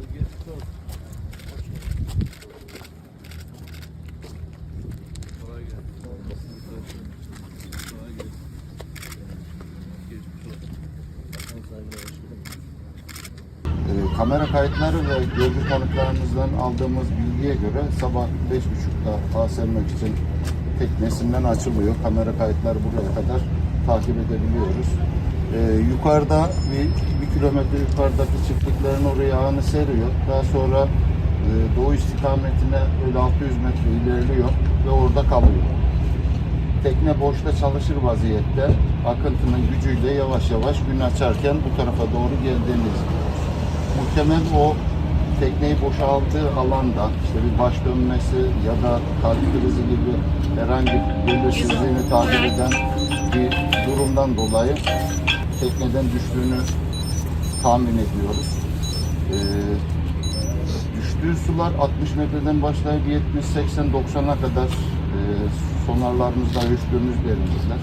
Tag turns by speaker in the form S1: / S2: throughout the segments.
S1: Ee, kamera kayıtları ve görgü tanıklarımızdan aldığımız bilgiye göre sabah 5.30'da Asermek için teknesinden açılıyor. Kamera kayıtları buraya kadar takip edebiliyoruz. Ee, yukarıda bir kilometre yukarıdaki çiftliklerin oraya ağını seriyor. Daha sonra e, doğu istikametine öyle 600 metre ilerliyor ve orada kalıyor. Tekne boşta çalışır vaziyette akıntının gücüyle yavaş yavaş gün açarken bu tarafa doğru geldiğini izliyoruz. Muhtemel o tekneyi boşalttığı alanda işte bir baş dönmesi ya da kalp krizi gibi herhangi bir belirsizliğini takip eden bir durumdan dolayı tekneden düştüğünü tahmin ediyoruz. Ee, düştüğü sular 60 metreden başlayıp 70, 80, 90'a kadar e, sonarlarımızda ölçtüğümüz derinlikler.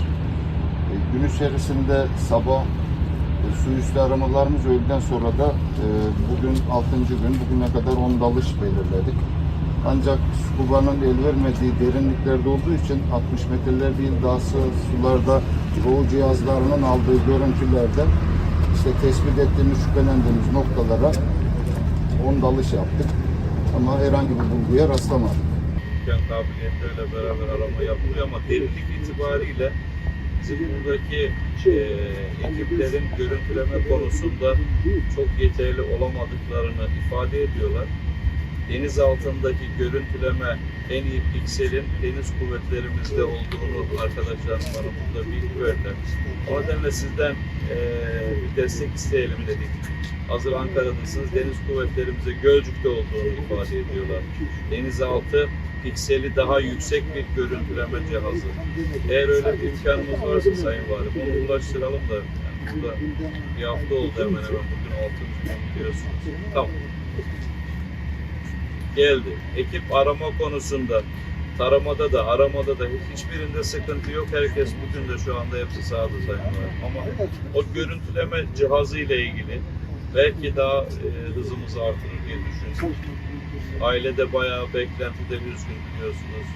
S1: E, gün içerisinde sabah e, su üstü aramalarımız öğleden sonra da e, bugün 6. gün, bugüne kadar 10 dalış belirledik. Ancak scubanın el vermediği derinliklerde olduğu için 60 metreler değil daha sığ sularda roğu cihazlarının aldığı görüntülerde işte tespit ettiğimiz, şüphelendiğimiz noktalara 10 dalış yaptık. Ama herhangi bir bulguya rastlamadık.
S2: imkan kabiliyetleriyle beraber arama yapılıyor ama derinlik itibariyle bizim buradaki e, ekiplerin görüntüleme konusunda çok yeterli olamadıklarını ifade ediyorlar. Deniz altındaki görüntüleme en iyi pikselin deniz kuvvetlerimizde olduğunu arkadaşlarım bana burada bilgi verdiler. O nedenle sizden e, bir destek isteyelim dedik. Hazır Ankara'dasınız. Deniz kuvvetlerimize Gölcük'te olduğunu ifade ediyorlar. Denizaltı pikseli daha yüksek bir görüntüleme cihazı. Eğer öyle bir imkanımız varsa Sayın Valim onu ulaştıralım da yani burada bir hafta oldu hemen hemen bugün 6. gün biliyorsunuz. Tamam. Geldi. Ekip arama konusunda taramada da aramada da hiçbirinde sıkıntı yok. Herkes bugün de şu anda hepsi sağda Sayın. Ama o görüntüleme cihazı ile ilgili belki daha e, hızımızı artırır diye düşünüyorum. Aile de bayağı beklentide üzgün biliyorsunuz.